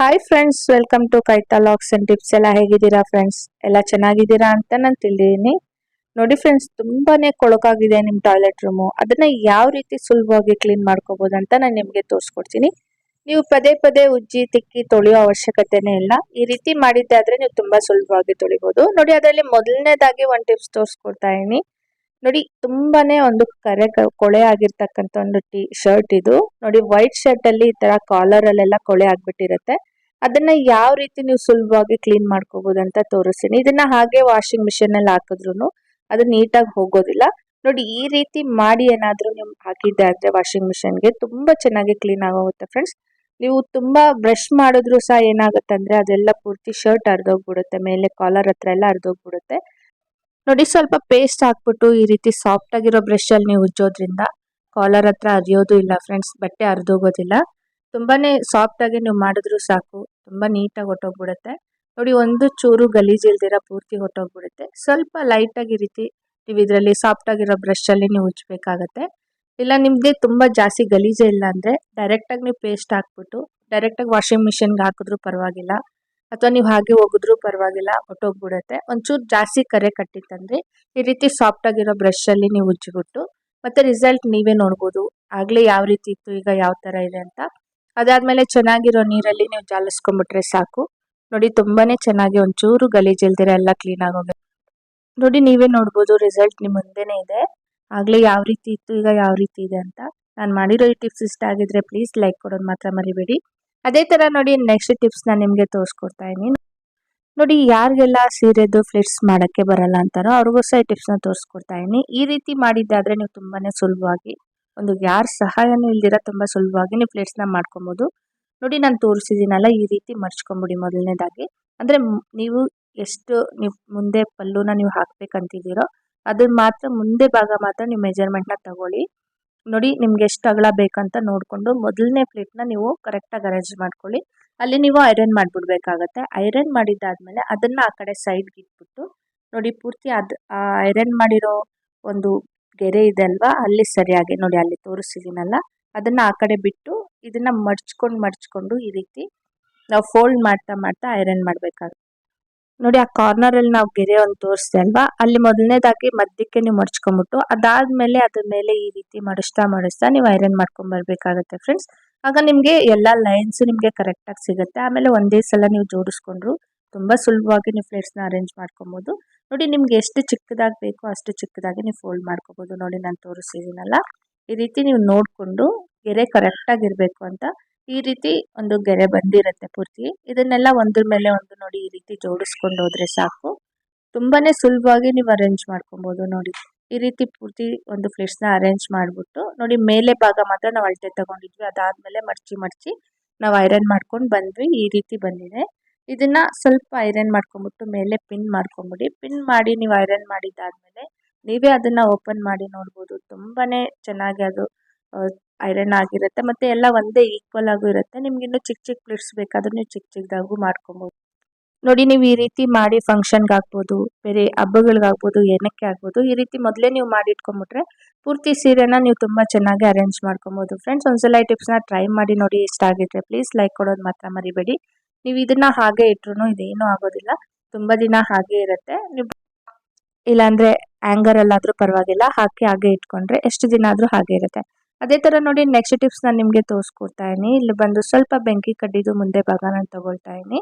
Hi friends welcome to ಕೈತಾ ಲಾಕ್ಸ್ and tips ಎಲ್ಲ ಹೇಗಿದ್ದೀರಾ ಫ್ರೆಂಡ್ಸ್ ಎಲ್ಲ ಚೆನ್ನಾಗಿದ್ದೀರಾ ಅಂತ ನಾನು ತಿಳಿದೀನಿ ನೋಡಿ ಫ್ರೆಂಡ್ಸ್ ತುಂಬಾ ಕೊಳಕಾಗಿದೆ ನಿಮ್ಮ ಟಾಯ್ಲೆಟ್ ರೂಮು ಅದನ್ನು ಯಾವ ರೀತಿ ಸುಲಭವಾಗಿ ಕ್ಲೀನ್ ಮಾಡ್ಕೋಬೋದು ಅಂತ ನಾನು ನಿಮಗೆ ತೋರಿಸ್ಕೊಡ್ತೀನಿ. ನೀವು ಪದೇ ಪದೇ ಉಜ್ಜಿ, ತಿಕ್ಕಿ ತೊಳೆಯೋ ಅವಶ್ಯಕತೆನೇ ಇಲ್ಲ. ಈ ರೀತಿ ಮಾಡಿದ್ದಾದರೆ ನೀವು ತುಂಬ ಸುಲಭವಾಗಿ ತೊಳಿಬೋದು. ನೋಡಿ ಅದರಲ್ಲಿ ಮೊದಲನೇದಾಗಿ ಒಂದು ಟಿಪ್ಸ್ ತೋರಿಸ್ಕೊಡ್ತಾ ಇದೀನಿ ನೋಡಿ ತುಂಬಾನೇ ಒಂದು ಕರೆ ಕೊಳೆ ಆಗಿರ್ತಕ್ಕಂಥ ಒಂದು ಟಿ ಶರ್ಟ್ ಇದು. ನೋಡಿ ವೈಟ್ ಶರ್ಟ್ ಅಲ್ಲಿ ಈ ತರ ಕಾಲರ್ ಅಲ್ಲೆಲ್ಲ ಕೊಳೆ ಆಗ್ಬಿಟ್ಟಿರುತ್ತೆ. ಅದನ್ನ ಯಾವ ರೀತಿ ನೀವು ಸುಲಭವಾಗಿ ಕ್ಲೀನ್ ಮಾಡ್ಕೋಬಹುದು ಅಂತ ತೋರಿಸ್ತೀನಿ. ಇದನ್ನ ಹಾಗೆ ವಾಷಿಂಗ್ ಮಿಷಿನ್ ಅಲ್ಲಿ ಹಾಕಿದ್ರು ಅದು ನೀಟಾಗಿ ಹೋಗೋದಿಲ್ಲ. ನೋಡಿ, ಈ ರೀತಿ ಮಾಡಿ ಏನಾದ್ರೂ ನೀವು ಹಾಕಿದ್ದೆ ಅಂದ್ರೆ ವಾಷಿಂಗ್ ಮಿಷಿನ್ಗೆ ತುಂಬಾ ಚೆನ್ನಾಗಿ ಕ್ಲೀನ್ ಆಗೋಗುತ್ತೆ ಫ್ರೆಂಡ್ಸ್ ನೀವು ತುಂಬಾ ಬ್ರಷ್ ಮಾಡಿದ್ರು ಸಹ ಏನಾಗುತ್ತೆ ಅಂದ್ರೆ ಅದೆಲ್ಲ ಪೂರ್ತಿ ಶರ್ಟ್ ಅರ್ಧೋಗ್ಬಿಡುತ್ತೆ ಮೇಲೆ ಕಾಲರ್ ಹತ್ರ ಎಲ್ಲ ಅರ್ಧೋಗ್ಬಿಡುತ್ತೆ ನೋಡಿ, ಸ್ವಲ್ಪ ಪೇಸ್ಟ್ ಹಾಕ್ಬಿಟ್ಟು ಈ ರೀತಿ ಸಾಫ್ಟ್ ಆಗಿರೋ ಬ್ರಷ್ ಅಲ್ಲಿ ನೀವು ಉಜ್ಜೋದ್ರಿಂದ ಕಾಲರ್ ಹತ್ರ ಅರಿಯೋದು ಇಲ್ಲ ಫ್ರೆಂಡ್ಸ್ ಬಟ್ಟೆ ಅರ್ಧೋಗೋದಿಲ್ಲ ತುಂಬಾನೇ ಸಾಫ್ಟ್ ಆಗಿ ನೀವು ಮಾಡಿದ್ರು ಸಾಕು, ತುಂಬಾ ನೀಟಾಗಿ ಹೊಟ್ಟೋಗ್ಬಿಡುತ್ತೆ ನೋಡಿ, ಒಂದು ಚೂರು ಗಲೀಜು ಇಲ್ದಿರ ಪೂರ್ತಿ ಹೊಟ್ಟೋಗ್ಬಿಡುತ್ತೆ ಸ್ವಲ್ಪ ಲೈಟ್ ಆಗಿ ಈ ರೀತಿ ನೀವು ಇದರಲ್ಲಿ ಸಾಫ್ಟ್ ಆಗಿರೋ ಬ್ರಷ್ ಅಲ್ಲಿ ನೀವು ಉಜ್ಜಬೇಕಾಗತ್ತೆ. ಇಲ್ಲ ನಿಮಗೆ ತುಂಬಾ ಜಾಸ್ತಿ ಗಲೀಜೆ ಇಲ್ಲ ಅಂದ್ರೆ ಡೈರೆಕ್ಟ್ ಆಗಿ ನೀವು ಪೇಸ್ಟ್ ಹಾಕ್ಬಿಟ್ಟು ಡೈರೆಕ್ಟ್ ಆಗಿ ವಾಷಿಂಗ್ ಮಿಷಿನ್ಗೆ ಹಾಕಿದ್ರು ಪರವಾಗಿಲ್ಲ, ಅಥವಾ ನೀವು ಹಾಗೆ ಹೋಗಿದ್ರು ಪರವಾಗಿಲ್ಲ ಹೊಟ್ಟೋಗ್ಬಿಡುತ್ತೆ ಒಂಚೂರು ಜಾಸ್ತಿ ಕರೆ ಕಟ್ಟಿತ್ತಂದ್ರೆ ಈ ರೀತಿ ಸಾಫ್ಟ್ ಆಗಿರೋ ಬ್ರಷ್ ಅಲ್ಲಿ ನೀವು ಉಜ್ಜಿಬಿಟ್ಟು, ಮತ್ತೆ ರಿಸಲ್ಟ್ ನೀವೇ ನೋಡ್ಬೋದು. ಆಗ್ಲೇ ಯಾವ ರೀತಿ ಇತ್ತು, ಈಗ ಯಾವ ತರ ಇದೆ ಅಂತ ಅದಾದ್ಮೇಲೆ ಚೆನ್ನಾಗಿರೋ ನೀರಲ್ಲಿ ನೀವು ಜಾಲಿಸ್ಕೊಂಡ್ಬಿಟ್ರೆ ಸಾಕು. ನೋಡಿ, ತುಂಬಾನೇ ಚೆನ್ನಾಗಿ ಒಂಚೂರು ಗಲೀಜು ಇಲ್ದಿರ ಎಲ್ಲ ಕ್ಲೀನ್ ಆಗೋಗುತ್ತೆ ನೋಡಿ, ನೀವೇ ನೋಡ್ಬೋದು ರಿಸಲ್ಟ್ ನಿಮ್ಮ ಮುಂದೆನೇ ಇದೆ. ಆಗ್ಲೇ ಯಾವ ರೀತಿ ಇತ್ತು, ಈಗ ಯಾವ ರೀತಿ ಇದೆ ಅಂತ. ನಾನು ಮಾಡಿರೋ ಈ ಟಿಪ್ಸ್ ಇಷ್ಟ ಆಗಿದ್ರೆ ಪ್ಲೀಸ್ ಲೈಕ್ ಕೊಡೋದು ಮಾತ್ರ ಮರಿಬೇಡಿ. ಅದೇ ತರ ನೋಡಿ ನೆಕ್ಸ್ಟ್ ಟಿಪ್ಸ್ ನಾನು ನಿಮಗೆ ತೋರಿಸ್ಕೊಡ್ತಾ ಇದೀನಿ ನೋಡಿ, ಯಾರಿಗೆಲ್ಲ ಸೀರೆದು ಫ್ಲಿಟ್ಸ್ ಮಾಡಕ್ಕೆ ಬರಲ್ಲ ಅಂತಾರೋ ಅವ್ರಿಗೂ ಸಹ ಈ ಟಿಪ್ಸ್ನ ತೋರಿಸ್ಕೊಡ್ತಾ ಇದೀನಿ ಈ ರೀತಿ ಮಾಡಿದ್ದಾದ್ರೆ ನೀವು ತುಂಬಾನೇ ಸುಲಭವಾಗಿ ಒಂದು ಯಾರ ಸಹಾಯನೂ ಇಲ್ದಿರ ತುಂಬಾ ಸುಲಭವಾಗಿ ನೀವು ಪ್ಲೇಟ್ಸ್ನ ಮಾಡ್ಕೊಬೋದು. ನೋಡಿ ನಾನು ತೋರಿಸಿದ್ದೀನಲ್ಲ, ಈ ರೀತಿ ಮರ್ಚ್ಕೊಂಬಿಡಿ ಮೊದಲನೇದಾಗಿ. ಅಂದ್ರೆ ನೀವು ಎಷ್ಟು ನೀವು ಮುಂದೆ ಪಲ್ಲುನ ನೀವು ಹಾಕ್ಬೇಕಂತಿದ್ದೀರೋ ಅದನ್ನ ಮಾತ್ರ ಮುಂದೆ ಭಾಗ ಮಾತ್ರ ನೀವು ಮೆಜರ್ಮೆಂಟ್ನ ತಗೊಳ್ಳಿ. ನೋಡಿ ನಿಮ್ಗೆ ಎಷ್ಟು ಅಗಲ ಬೇಕಂತ ನೋಡಿಕೊಂಡು ಮೊದಲನೇ ಪ್ಲೇಟ್ನ ನೀವು ಕರೆಕ್ಟಾಗಿ ಅರೇಂಜ್ ಮಾಡ್ಕೊಳ್ಳಿ. ಅಲ್ಲಿ ನೀವು ಐರನ್ ಮಾಡಿಬಿಡ್ಬೇಕಾಗತ್ತೆ. ಐರನ್ ಮಾಡಿದ್ದಾದಮೇಲೆ ಅದನ್ನ ಆ ಕಡೆ ಸೈಡ್ಗೆ ಇಟ್ಬಿಟ್ಟು, ನೋಡಿ ಪೂರ್ತಿ ಅದು ಐರನ್ ಮಾಡಿರೋ ಒಂದು ಗೆರೆ ಇದೆ ಅಲ್ವಾ, ಅಲ್ಲಿ ಸರಿಯಾಗಿ ನೋಡಿ ಅಲ್ಲಿ ತೋರಿಸಿದ್ದೀನಲ್ಲ ಅದನ್ನು ಆ ಕಡೆ ಬಿಟ್ಟು ಇದನ್ನು ಮಡ್ಚ್ಕೊಂಡು ಮಡ್ಚ್ಕೊಂಡು ಈ ರೀತಿ ನಾವು ಫೋಲ್ಡ್ ಮಾಡ್ತಾ ಮಾಡ್ತಾ ಐರನ್ ಮಾಡಬೇಕಾಗುತ್ತೆ. ನೋಡಿ ಆ ಕಾರ್ನರಲ್ಲಿ ನಾವು ಗೆರೆ ಒಂದು ತೋರಿಸ್ದೆ ಅಲ್ವಾ, ಅಲ್ಲಿ ಮೊದಲನೇದಾಗಿ ಮಧ್ಯಕ್ಕೆ ನೀವು ಮಡ್ಚ್ಕೊಂಡ್ಬಿಟ್ಟು ಅದಾದಮೇಲೆ ಅದ್ರ ಮೇಲೆ ಈ ರೀತಿ ಮಡಿಸ್ತಾ ಮಡಿಸ್ತಾ ನೀವು ಐರನ್ ಮಾಡ್ಕೊಂಡು ಬರಬೇಕಾಗುತ್ತೆ ಫ್ರೆಂಡ್ಸ್ ಆಗ ನಿಮಗೆ ಎಲ್ಲ ಲೈನ್ಸು ನಿಮಗೆ ಕರೆಕ್ಟಾಗಿ ಸಿಗುತ್ತೆ, ಆಮೇಲೆ ಒಂದೇ ಸಲ ನೀವು ಜೋಡಿಸ್ಕೊಂಡ್ರು ತುಂಬಾ ಸುಲಭವಾಗಿ ನೀವು ಪ್ಲೇಟ್ಸ್ನ ಅರೇಂಜ್ ಮಾಡ್ಕೊಬೋದು. ನೋಡಿ ನಿಮ್ಗೆ ಎಷ್ಟು ಚಿಕ್ಕದಾಗಿ ಬೇಕೋ ಅಷ್ಟು ಚಿಕ್ಕದಾಗಿ ನೀವು ಫೋಲ್ಡ್ ಮಾಡ್ಕೋಬೋದು. ನೋಡಿ ನಾನು ತೋರಿಸಿದ್ದೀನಲ್ಲ. ಈ ರೀತಿ ನೀವು ನೋಡಿಕೊಂಡು ಗೆರೆ ಕರೆಕ್ಟ್ ಇರಬೇಕು ಅಂತ. ಈ ರೀತಿ ಒಂದು ಗೆರೆ ಬಂದಿರುತ್ತೆ ಪೂರ್ತಿ. ಇದನ್ನೆಲ್ಲ ಒಂದ್ರ ಮೇಲೆ ಒಂದು ನೋಡಿ ಈ ರೀತಿ ಜೋಡಿಸ್ಕೊಂಡು ಹೋದ್ರೆ ಸಾಕು. ತುಂಬಾನೇ ಸುಲಭವಾಗಿ ನೀವು ಅರೇಂಜ್ ಮಾಡ್ಕೊಬೋದು ನೋಡಿ. ಈ ರೀತಿ ಪೂರ್ತಿ ಒಂದು ಪ್ಲೇಟ್ಸ್ನ ಅರೇಂಜ್ ಮಾಡಿಬಿಟ್ಟು ನೋಡಿ ಮೇಲೆ ಭಾಗ ಮಾತ್ರ ನಾವು ಅಳತೆ ತಗೊಂಡಿದ್ವಿ. ಅದಾದ್ಮೇಲೆ ಮಡ್ಚಿ ಮಡ್ಚಿ ನಾವು ಐರನ್ ಮಾಡ್ಕೊಂಡು ಬಂದ್ವಿ. ಈ ರೀತಿ ಬಂದಿದೆ. ಇದನ್ನ ಸ್ವಲ್ಪ ಐರನ್ ಮಾಡ್ಕೊಂಬಿಟ್ಟು ಮೇಲೆ ಪಿನ್ ಮಾಡ್ಕೊಂಬಿಡಿ. ಪಿನ್ ಮಾಡಿ ನೀವು ಐರನ್ ಮಾಡಿದ್ದಾದ್ಮೇಲೆ ನೀವೇ ಅದನ್ನ ಓಪನ್ ಮಾಡಿ ನೋಡ್ಬೋದು. ತುಂಬಾನೇ ಚೆನ್ನಾಗಿ ಅದು ಐರನ್ ಆಗಿರುತ್ತೆ. ಮತ್ತೆ ಎಲ್ಲ ಒಂದೇ ಈಕ್ವಲ್ ಆಗು ಇರುತ್ತೆ. ನಿಮ್ಗೆ ಇನ್ನು ಚಿಕ್ಕ ಚಿಕ್ಕ ಪ್ಲೇಟ್ಸ್ ಬೇಕಾದ್ರೆ ನೀವು ಚಿಕ್ಕ ಚಿಕ್ಕದಾಗೂ ಮಾಡ್ಕೊಬೋದು. ನೋಡಿ, ನೀವು ಈ ರೀತಿ ಮಾಡಿ ಫಂಕ್ಷನ್ಗೆ ಆಗ್ಬೋದು ಬೇರೆ ಹಬ್ಬಗಳಿಗಾಗ್ಬೋದು ಏನಕ್ಕೆ ಆಗ್ಬೋದು ಈ ರೀತಿ ಮೊದಲೇ ನೀವು ಮಾಡಿ ಇಟ್ಕೊಂಡ್ಬಿಟ್ರೆ ಪೂರ್ತಿ ಸೀರೆನ ನೀವು ತುಂಬ ಚೆನ್ನಾಗಿ ಅರೇಂಜ್ ಮಾಡ್ಕೊಬೋದು. ಫ್ರೆಂಡ್ಸ್ ಒಂದ್ಸಲ ಈ ಟಿಪ್ಸ್ನ ಟ್ರೈ ಮಾಡಿ ನೋಡಿ ಇಷ್ಟ ಆಗಿದ್ರೆ ಪ್ಲೀಸ್ ಲೈಕ್ ಕೊಡೋದು ಮಾತ್ರ ಮರಿಬೇಡಿ. ನೀವು ಇದನ್ನ ಹಾಗೆ ಇಟ್ರು ಇದೇನು ಆಗೋದಿಲ್ಲ. ತುಂಬ ದಿನ ಹಾಗೆ ಇರುತ್ತೆ. ನೀವು ಇಲ್ಲಾಂದ್ರೆ ಆ್ಯಂಗರ್ ಅಲ್ಲಾದ್ರೂ ಪರವಾಗಿಲ್ಲ. ಹಾಕಿ ಹಾಗೆ ಇಟ್ಕೊಂಡ್ರೆ ಎಷ್ಟು ದಿನ ಆದ್ರೂ ಹಾಗೆ ಇರುತ್ತೆ. ಅದೇ ತರ ನೋಡಿ ನೆಕ್ಸ್ಟ್ ಟಿಪ್ಸ್ ನಾನು ನಿಮಗೆ ತೋರಿಸ್ಕೊಡ್ತಾ ಇಲ್ಲಿ ಬಂದು ಸ್ವಲ್ಪ ಬೆಂಕಿ ಕಡ್ಡಿದು ಮುಂದೆ ಭಾಗ ನಾನು ತಗೊಳ್ತಾ ಇದ್ದೀನಿ.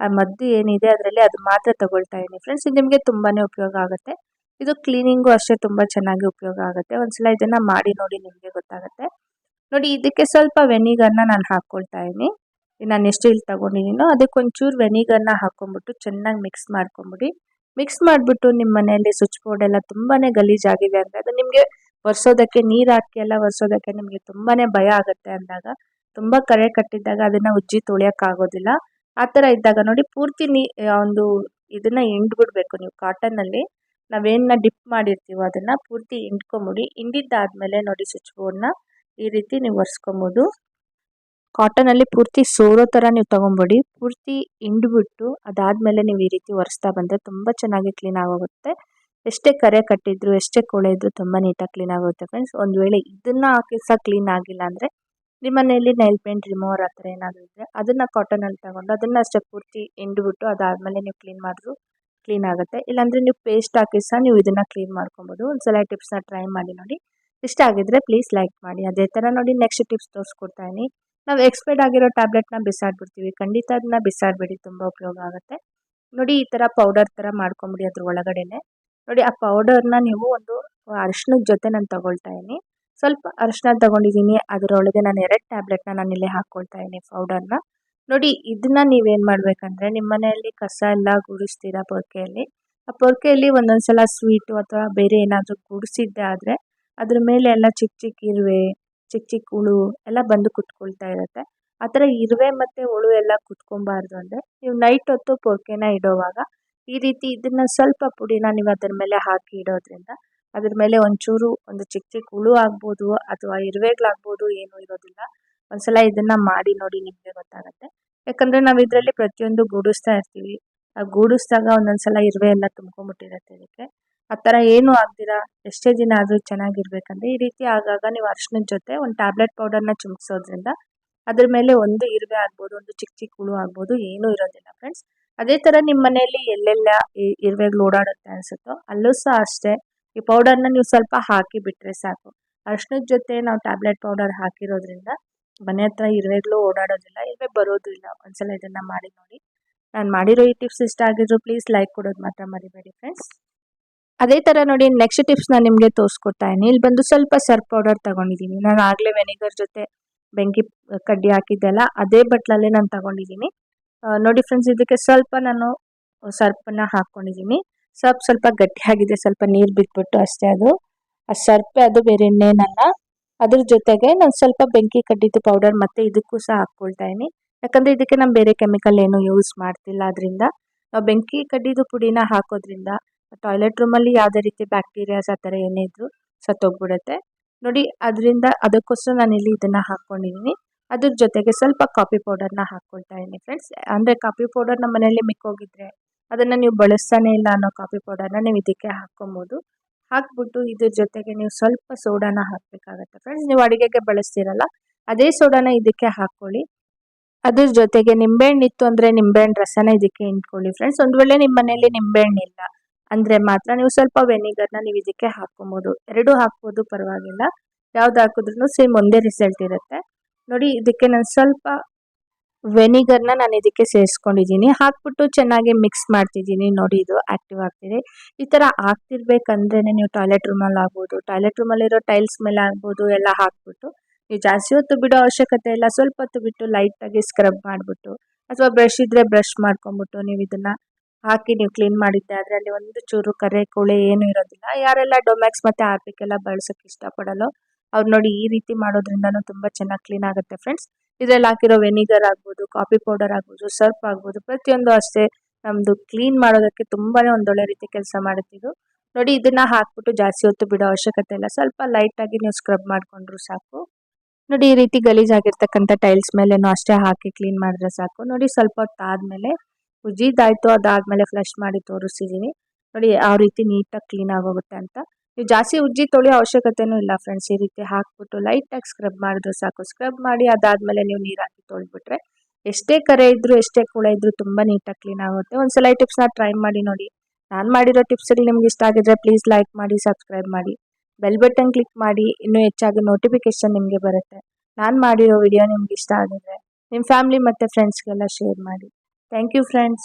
ಆ ಮದ್ದು ಏನಿದೆ ಅದರಲ್ಲಿ ಅದು ಮಾತ್ರ ತಗೊಳ್ತಾ ಇದ್ದೀನಿ ಫ್ರೆಂಡ್ಸ್ ಇದು ನಿಮಗೆ ತುಂಬಾನೇ ಉಪಯೋಗ ಆಗುತ್ತೆ. ಇದು ಕ್ಲೀನಿಂಗು ಅಷ್ಟೇ ತುಂಬಾ ಚೆನ್ನಾಗಿ ಉಪಯೋಗ ಆಗುತ್ತೆ. ಒಂದ್ಸಲ ಇದನ್ನ ಮಾಡಿ ನೋಡಿ ನಿಮಗೆ ಗೊತ್ತಾಗುತ್ತೆ. ನೋಡಿ ಇದಕ್ಕೆ ಸ್ವಲ್ಪ ವೆನಿಗರ್ನ ನಾನು ಹಾಕ್ಕೊಳ್ತಾ ಇದೀನಿ ನಾನು ಎಷ್ಟು ಇಲ್ಲಿ ತೊಗೊಂಡಿದ್ದೀನೋ ಅದಕ್ಕೆ ಒಂಚೂರು ವೆನಿಗರ್ನ ಹಾಕೊಂಡ್ಬಿಟ್ಟು ಚೆನ್ನಾಗಿ ಮಿಕ್ಸ್ ಮಾಡ್ಕೊಂಬಿಡಿ. ಮಿಕ್ಸ್ ಮಾಡಿಬಿಟ್ಟು ನಿಮ್ಮ ಮನೆಯಲ್ಲಿ ಸ್ವಿಚ್ ಬೋರ್ಡ್ ಎಲ್ಲ ತುಂಬಾ ಗಲೀಜಾಗಿದೆ ಅಂದರೆ ಅದು ನಿಮಗೆ ಒರೆಸೋದಕ್ಕೆ, ನೀರು ಹಾಕಿ ಎಲ್ಲ ಒರೆಸೋದಕ್ಕೆ ನಿಮಗೆ ತುಂಬಾ ಭಯ ಆಗುತ್ತೆ ಅಂದಾಗ, ತುಂಬ ಕರೆ ಕಟ್ಟಿದ್ದಾಗ ಅದನ್ನು ಉಜ್ಜಿ ತೊಳೆಯೋಕ್ಕಾಗೋದಿಲ್ಲ ಆ ಥರ ಇದ್ದಾಗ ನೋಡಿ ಪೂರ್ತಿ ನೀ ಒಂದು ಇದನ್ನು ಹಿಂಡ್ಬಿಡ್ಬೇಕು ನೀವು ಕಾಟನ್ನಲ್ಲಿ ನಾವೇನ ಡಿಪ್ ಮಾಡಿರ್ತೀವೋ ಅದನ್ನು ಪೂರ್ತಿ ಹಿಂಡ್ಕೊಂಬಿಡಿ. ಹಿಂಡಿದ್ದಾದ್ಮೇಲೆ ನೋಡಿ ಸ್ವಿಚ್ ಬೋರ್ಡ್ನ ಈ ರೀತಿ ನೀವು ಒರೆಸ್ಕೊಬೋದು. ಕಾಟನಲ್ಲಿ ಪೂರ್ತಿ ಸೋರೋ ಥರ ನೀವು ತೊಗೊಂಬಿಡಿ. ಪೂರ್ತಿ ಹಿಂಡ್ಬಿಟ್ಟು ಅದಾದಮೇಲೆ ನೀವು ಈ ರೀತಿ ಒರೆಸ್ತಾ ಬಂದರೆ ತುಂಬ ಚೆನ್ನಾಗಿ ಕ್ಲೀನ್ ಆಗೋಗುತ್ತೆ. ಎಷ್ಟೇ ಕರೆ ಕಟ್ಟಿದ್ರು, ಎಷ್ಟೇ ಕೊಳೆ ಇದ್ರು ತುಂಬ ನೀಟಾಗಿ ಕ್ಲೀನ್ ಆಗುತ್ತೆ ಫ್ರೆಂಡ್ಸ್ ಒಂದು ವೇಳೆ ಇದನ್ನ ಹಾಕಿ ಕ್ಲೀನ್ ಆಗಿಲ್ಲ ಅಂದರೆ ನಿಮ್ಮ ಮನೆಯಲ್ಲಿ ನೈಲ್ ಪೇಂಟ್ ರಿಮೂವರ್ ಆ ಥರ ಏನಾದರೂ ಇದ್ದರೆ ಅದನ್ನು ಕಾಟನಲ್ಲಿ ತಗೊಂಡು ಅದನ್ನು ಅಷ್ಟೇ ಪೂರ್ತಿ ಹಿಂಡ್ಬಿಟ್ಟು ಅದಾದಮೇಲೆ ನೀವು ಕ್ಲೀನ್ ಮಾಡಿದ್ರು ಕ್ಲೀನ್ ಆಗುತ್ತೆ. ಇಲ್ಲಾಂದರೆ ನೀವು ಪೇಸ್ಟ್ ಹಾಕಿ ನೀವು ಇದನ್ನು ಕ್ಲೀನ್ ಮಾಡ್ಕೊಬೋದು. ಒಂದ್ಸಲ ಟಿಪ್ಸ್ನ ಟ್ರೈ ಮಾಡಿ ನೋಡಿ. ಇಷ್ಟ ಆಗಿದ್ರೆ ಪ್ಲೀಸ್ ಲೈಕ್ ಮಾಡಿ. ಅದೇ ಥರ ನೋಡಿ ನೆಕ್ಸ್ಟ್ ಟಿಪ್ಸ್ ತೋರಿಸ್ಕೊಡ್ತಾ ಇದೀನಿ ನಾವು ಎಕ್ಸ್ಪೈರ್ಡ್ ಆಗಿರೋ ಟ್ಯಾಬ್ಲೆಟ್ನ ಬಿಸಾಡ್ಬಿಡ್ತೀವಿ. ಖಂಡಿತ ಅದನ್ನ ಬಿಸಾಡಬೇಡಿ, ತುಂಬ ಉಪಯೋಗ ಆಗುತ್ತೆ. ನೋಡಿ ಈ ಥರ ಪೌಡರ್ ಥರ ಮಾಡ್ಕೊಂಬಿಡಿ ಅದ್ರ ಒಳಗಡೆನೆ. ನೋಡಿ ಆ ಪೌಡರ್ನ ನೀವು ಒಂದು ಅರಿಶಿನದ ಜೊತೆ ನಾನು ತಗೊಳ್ತಾ ಇದ್ದೀನಿ ಸ್ವಲ್ಪ ಅರಿಶಿನ ತಗೊಂಡಿದ್ದೀನಿ ಅದರೊಳಗೆ ನಾನು ಎರಡು ಟ್ಯಾಬ್ಲೆಟ್ನ ನಾನು ಇಲ್ಲೇ ಹಾಕ್ಕೊಳ್ತಾ ಇದ್ದೀನಿ ಪೌಡರ್ನ ನೋಡಿ ಇದನ್ನ ನೀವೇನು ಮಾಡಬೇಕಂದ್ರೆ ನಿಮ್ಮ ಮನೆಯಲ್ಲಿ ಕಸ ಎಲ್ಲ ಗುಡಿಸ್ತೀರಾ ಪೊರ್ಕೆಯಲ್ಲಿ? ಆ ಪೊರ್ಕೆಯಲ್ಲಿ ಒಂದೊಂದು ಸಲ ಸ್ವೀಟು ಅಥವಾ ಬೇರೆ ಏನಾದರೂ ಗುಡಿಸಿದ್ದೆ ಆದರೆ ಅದ್ರ ಮೇಲೆ ಎಲ್ಲ ಚಿಕ್ಕ ಚಿಕ್ಕ ಇರುವೆ ಚಿಕ್ಕ ಚಿಕ್ಕ ಹುಳು ಎಲ್ಲ ಬಂದು ಕುತ್ಕೊಳ್ತಾ ಇರುತ್ತೆ. ಆ ಥರ ಇರುವೆ ಮತ್ತು ಹುಳು ಎಲ್ಲ ಕುತ್ಕೊಬಾರ್ದು ಅಂದರೆ ನೀವು ನೈಟ್ ಹೊತ್ತು ಪೊರ್ಕೆನ ಇಡೋವಾಗ ಈ ರೀತಿ ಇದನ್ನು ಸ್ವಲ್ಪ ಪುಡಿನ ನೀವು ಅದ್ರ ಮೇಲೆ ಹಾಕಿ ಇಡೋದ್ರಿಂದ ಅದ್ರ ಮೇಲೆ ಒಂಚೂರು ಒಂದು ಚಿಕ್ಕ ಚಿಕ್ಕ ಹುಳು ಆಗ್ಬೋದು ಅಥವಾ ಇರುವೆಗಳಾಗ್ಬೋದು ಏನೂ ಇರೋದಿಲ್ಲ. ಒಂದ್ಸಲ ಇದನ್ನು ಮಾಡಿ ನೋಡಿ ನಿಮಗೆ ಗೊತ್ತಾಗುತ್ತೆ. ಯಾಕಂದರೆ ನಾವು ಇದರಲ್ಲಿ ಪ್ರತಿಯೊಂದು ಗೂಡಿಸ್ತಾ ಇರ್ತೀವಿ. ಆ ಗೂಡಿಸ್ದಾಗ ಒಂದೊಂದು ಸಲ ಇರುವೆ ಎಲ್ಲ ತುಂಬ್ಕೊಂಬಿಟ್ಟಿರುತ್ತೆ ಅದಕ್ಕೆ ಆ ಥರ ಏನೂ ಆಗ್ದಿರ ಎಷ್ಟೇ ದಿನ ಆದರೂ ಚೆನ್ನಾಗಿರ್ಬೇಕಂದ್ರೆ ಈ ರೀತಿ ಆಗಾಗ ನೀವು ಅರ್ಶಿನದ ಜೊತೆ ಒಂದು ಟ್ಯಾಬ್ಲೆಟ್ ಪೌಡರ್ನ ಚುಮ್ಕಿಸೋದ್ರಿಂದ ಅದ್ರ ಮೇಲೆ ಒಂದು ಇರುವೆ ಆಗ್ಬೋದು, ಒಂದು ಚಿಕ್ಕ ಚಿಕ್ಕ ಹುಳು ಆಗ್ಬೋದು, ಏನೂ ಇರೋದಿಲ್ಲ ಫ್ರೆಂಡ್ಸ್ ಅದೇ ಥರ ನಿಮ್ಮ ಮನೆಯಲ್ಲಿ ಎಲ್ಲೆಲ್ಲ ಇರುವೆಗಳು ಓಡಾಡುತ್ತೆ ಅನಿಸುತ್ತೋ ಅಲ್ಲೂ ಸಹ ಅಷ್ಟೇ. ಈ ಪೌಡರ್ನ ನೀವು ಸ್ವಲ್ಪ ಹಾಕಿ ಬಿಟ್ಟರೆ ಸಾಕು. ಅರ್ಶಿನದ ಜೊತೆ ನಾವು ಟ್ಯಾಬ್ಲೆಟ್ ಪೌಡರ್ ಹಾಕಿರೋದ್ರಿಂದ ಮನೆ ಹತ್ರ ಇರುವೆಗಳು ಓಡಾಡೋದಿಲ್ಲ ಇರುವೆ ಬರೋದಿಲ್ಲ ಒಂದ್ಸಲ ಇದನ್ನು ಮಾಡಿ ನೋಡಿ. ನಾನು ಮಾಡಿರೋ ಈ ಟಿಪ್ಸ್ ಇಷ್ಟ ಆಗಿದ್ರು ಪ್ಲೀಸ್ ಲೈಕ್ ಕೊಡೋದು ಮಾತ್ರ ಮರಿಬೇಡಿ ಫ್ರೆಂಡ್ಸ್ ಅದೇ ಥರ ನೋಡಿ ನೆಕ್ಸ್ಟ್ ಟಿಪ್ಸ್ ನಾನು ನಿಮಗೆ ತೋರಿಸ್ಕೊಡ್ತಾ ಇದ್ದೀನಿ ಇಲ್ಲಿ ಬಂದು ಸ್ವಲ್ಪ ಸರ್ಪ್ ಪೌಡರ್ ತಗೊಂಡಿದ್ದೀನಿ ನಾನು ಆಗಲೇ ವೆನಿಗರ್ ಜೊತೆ ಬೆಂಕಿ ಕಡ್ಡಿ ಹಾಕಿದ್ದೆಲ್ಲ ಅದೇ ಬಟ್ಲಲ್ಲೇ ನಾನು ತಗೊಂಡಿದ್ದೀನಿ ನೋಡಿ ಫ್ರೆಂಡ್ಸ್ ಇದಕ್ಕೆ ಸ್ವಲ್ಪ ನಾನು ಸರ್ಪನ್ನ ಹಾಕ್ಕೊಂಡಿದ್ದೀನಿ ಸರ್ಪ್ ಸ್ವಲ್ಪ ಗಟ್ಟಿಯಾಗಿದೆ ಸ್ವಲ್ಪ ನೀರು ಬಿಟ್ಬಿಟ್ಟು ಅಷ್ಟೇ ಅದು. ಆ ಸರ್ಪೆ ಅದು ಬೇರೆ ಇನ್ನೇನಲ್ಲ ಅದ್ರ ಜೊತೆಗೆ ನಾನು ಸ್ವಲ್ಪ ಬೆಂಕಿ ಕಡ್ಡಿದ್ದು ಪೌಡರ್ ಮತ್ತು ಇದಕ್ಕೂ ಸಹ ಹಾಕ್ಕೊಳ್ತಾ ಇದ್ದೀನಿ ಯಾಕಂದರೆ ಇದಕ್ಕೆ ನಾನು ಬೇರೆ ಕೆಮಿಕಲ್ ಏನು ಯೂಸ್ ಮಾಡ್ತಿಲ್ಲ. ಅದರಿಂದ ನಾವು ಬೆಂಕಿ ಕಡ್ಡಿದು ಪುಡಿನ ಹಾಕೋದ್ರಿಂದ ಟಾಯ್ಲೆಟ್ ರೂಮಲ್ಲಿ ಯಾವುದೇ ರೀತಿ ಬ್ಯಾಕ್ಟೀರಿಯಾಸ್ ಆ ಥರ ಏನೇ ಇದ್ದರೂ ಸತ್ತೋಗ್ಬಿಡುತ್ತೆ. ನೋಡಿ, ಅದರಿಂದ ಅದಕ್ಕೋಸ್ಕರ ನಾನು ಇಲ್ಲಿ ಇದನ್ನು ಹಾಕ್ಕೊಂಡಿದ್ದೀನಿ ಅದ್ರ ಜೊತೆಗೆ ಸ್ವಲ್ಪ ಕಾಫಿ ಪೌಡರ್ನ ಹಾಕ್ಕೊಳ್ತಾ ಇದ್ದೀನಿ ಫ್ರೆಂಡ್ಸ್ ಅಂದರೆ ಕಾಫಿ ಪೌಡರ್ ನಮ್ಮ ಮನೆಯಲ್ಲಿ ಮಿಕ್ಕೋಗಿದ್ರೆ ಅದನ್ನು ನೀವು ಬಳಸ್ತಾನೆ ಇಲ್ಲ ಅನ್ನೋ ಕಾಫಿ ಪೌಡರ್ನ ನೀವು ಇದಕ್ಕೆ ಹಾಕ್ಕೊಬೋದು ಹಾಕ್ಬಿಟ್ಟು ಇದ್ರ ಜೊತೆಗೆ ನೀವು ಸ್ವಲ್ಪ ಸೋಡಾನ ಹಾಕಬೇಕಾಗತ್ತೆ ಫ್ರೆಂಡ್ಸ್ ನೀವು ಅಡುಗೆಗೆ ಬಳಸ್ತೀರಲ್ಲ, ಅದೇ ಸೋಡಾನ ಇದಕ್ಕೆ ಹಾಕ್ಕೊಳ್ಳಿ ಅದ್ರ ಜೊತೆಗೆ ನಿಂಬೆಹಣ್ಣು ಇತ್ತು ಅಂದರೆ ನಿಂಬೆಹಣ್ಣು ರಸನ ಇದಕ್ಕೆ ಇಂಟ್ಕೊಳ್ಳಿ ಫ್ರೆಂಡ್ಸ್ ಒಂದು ವೇಳೆ ನಿಮ್ಮ ಮನೆಯಲ್ಲಿ ನಿಂಬೆಹಣ್ಣು ಇಲ್ಲ ಅಂದರೆ ಮಾತ್ರ ನೀವು ಸ್ವಲ್ಪ ವೆನಿಗರ್ನ ನೀವು ಇದಕ್ಕೆ ಹಾಕ್ಕೊಬೋದು. ಎರಡು ಹಾಕ್ಬೋದು ಪರವಾಗಿಲ್ಲ. ಯಾವ್ದು ಹಾಕಿದ್ರೂ ಸೇಮ್ ಒಂದೇ ರಿಸಲ್ಟ್ ಇರುತ್ತೆ. ನೋಡಿ, ಇದಕ್ಕೆ ನಾನು ಸ್ವಲ್ಪ ವೆನಿಗರ್ನ ನಾನು ಇದಕ್ಕೆ ಸೇರಿಸ್ಕೊಂಡಿದ್ದೀನಿ. ಹಾಕ್ಬಿಟ್ಟು ಚೆನ್ನಾಗಿ ಮಿಕ್ಸ್ ಮಾಡ್ತಿದ್ದೀನಿ. ನೋಡಿ, ಇದು ಆ್ಯಕ್ಟಿವ್ ಆಗ್ತಿದೆ. ಈ ಥರ ಆಗ್ತಿರ್ಬೇಕಂದ್ರೆ ನೀವು ಟಾಯ್ಲೆಟ್ ರೂಮಲ್ಲಿ ಆಗ್ಬೋದು. ಟಾಯ್ಲೆಟ್ ರೂಮಲ್ಲಿರೋ ಟೈಲ್ಸ್ ಮೇಲೆ ಆಗ್ಬೋದು, ಎಲ್ಲ ಹಾಕ್ಬಿಟ್ಟು. ನೀವು ಜಾಸ್ತಿ ಹೊತ್ತು ಬಿಡೋ ಅವಶ್ಯಕತೆ ಇಲ್ಲ. ಸ್ವಲ್ಪ ಹೊತ್ತು ಬಿಟ್ಟು ಲೈಟಾಗಿ ಸ್ಕ್ರಬ್ ಮಾಡಿಬಿಟ್ಟು, ಅಥವಾ ಬ್ರಷ್ ಇದ್ದರೆ ಬ್ರಷ್ ಮಾಡ್ಕೊಂಬಿಟ್ಟು ನೀವು ಇದನ್ನು ಹಾಕಿ ನೀವು ಕ್ಲೀನ್ ಮಾಡಿದ್ದೆ. ಅದರಲ್ಲಿ ಒಂದು ಚೂರು ಕರೆ ಕೊಳೆ ಏನೂ ಇರೋದಿಲ್ಲ. ಯಾರೆಲ್ಲ ಡೊಮ್ಯಾಕ್ಸ್ ಮತ್ತು ಆರ್ಪಿಕ್ ಎಲ್ಲ ಬಳಸೋಕ್ಕೆ ಇಷ್ಟಪಡಲ್ಲೋ, ಅವ್ರು ನೋಡಿ ಈ ರೀತಿ ಮಾಡೋದ್ರಿಂದನೂ ತುಂಬ ಚೆನ್ನಾಗಿ ಕ್ಲೀನ್ ಆಗುತ್ತೆ ಫ್ರೆಂಡ್ಸ್ ಇದರಲ್ಲಿ ಹಾಕಿರೋ ವೆನಿಗರ್ ಆಗ್ಬೋದು ಕಾಫಿ ಪೌಡರ್ ಆಗ್ಬೋದು ಸರ್ಪ್ ಆಗ್ಬೋದು, ಪ್ರತಿಯೊಂದು ಅಷ್ಟೇ ನಮ್ಮದು ಕ್ಲೀನ್ ಮಾಡೋದಕ್ಕೆ ತುಂಬಾ ಒಂದೊಳ್ಳೆ ರೀತಿ ಕೆಲಸ ಮಾಡುತ್ತಿದ್ದು ನೋಡಿ ಇದನ್ನು ಹಾಕ್ಬಿಟ್ಟು ಜಾಸ್ತಿ ಹೊತ್ತು ಬಿಡೋ ಅವಶ್ಯಕತೆ ಇಲ್ಲ. ಸ್ವಲ್ಪ ಲೈಟಾಗಿ ನೀವು ಸ್ಕ್ರಬ್ ಮಾಡ್ಕೊಂಡ್ರು ಸಾಕು. ನೋಡಿ ಈ ರೀತಿ ಗಲೀಜಾಗಿರ್ತಕ್ಕಂಥ ಟೈಲ್ಸ್ ಮೇಲೇನೂ ಅಷ್ಟೇ ಹಾಕಿ ಕ್ಲೀನ್ ಮಾಡಿದ್ರೆ ಸಾಕು. ನೋಡಿ ಸ್ವಲ್ಪ ಹೊತ್ತು ಆದಮೇಲೆ ಉಜ್ಜಿದ್ದಾಯಿತು ಅದಾದಮೇಲೆ ಫ್ಲಶ್ ಮಾಡಿ ತೋರಿಸಿದ್ದೀನಿ ನೋಡಿ ಯಾವ ರೀತಿ ನೀಟಾಗಿ ಕ್ಲೀನ್ ಆಗೋಗುತ್ತೆ ಅಂತ. ನೀವು ಜಾಸ್ತಿ ಉಜ್ಜಿ ತೊಳೆಯೋ ಅವಶ್ಯಕತೆಯೂ ಇಲ್ಲ ಫ್ರೆಂಡ್ಸ್ ಈ ರೀತಿ ಹಾಕ್ಬಿಟ್ಟು ಲೈಟಾಗಿ ಸ್ಕ್ರಬ್ ಮಾಡಿದ್ರೆ ಸಾಕು. ಸ್ಕ್ರಬ್ ಮಾಡಿ ಅದಾದಮೇಲೆ ನೀವು ನೀರು ಹಾಕಿ ಎಷ್ಟೇ ಕರೆ ಇದ್ದರೂ ಎಷ್ಟೇ ಕೂಡ ಇದ್ದರೂ ತುಂಬ ನೀಟಾಗಿ ಕ್ಲೀನ್ ಆಗುತ್ತೆ. ಒಂದ್ಸಲ ಈ ಟಿಪ್ಸ್ನ ಟ್ರೈ ಮಾಡಿ ನೋಡಿ. ನಾನು ಮಾಡಿರೋ ಟಿಪ್ಸ್ಗಳು ನಿಮ್ಗೆ ಇಷ್ಟ ಆಗಿದ್ರೆ ಪ್ಲೀಸ್ ಲೈಕ್ ಮಾಡಿ ಸಬ್ಸ್ಕ್ರೈಬ್ ಮಾಡಿ. ಬೆಲ್ ಬಟನ್ ಕ್ಲಿಕ್ ಮಾಡಿ, ಇನ್ನೂ ಹೆಚ್ಚಾಗಿ ನೋಟಿಫಿಕೇಶನ್ ನಿಮಗೆ ಬರುತ್ತೆ. ನಾನು ಮಾಡಿರೋ ವಿಡಿಯೋ ನಿಮ್ಗೆ ಇಷ್ಟ ಆಗಿದ್ರೆ ನಿಮ್ಮ ಫ್ಯಾಮಿಲಿ ಮತ್ತು ಫ್ರೆಂಡ್ಸ್ಗೆಲ್ಲ ಶೇರ್ ಮಾಡಿ. Thank you, friends.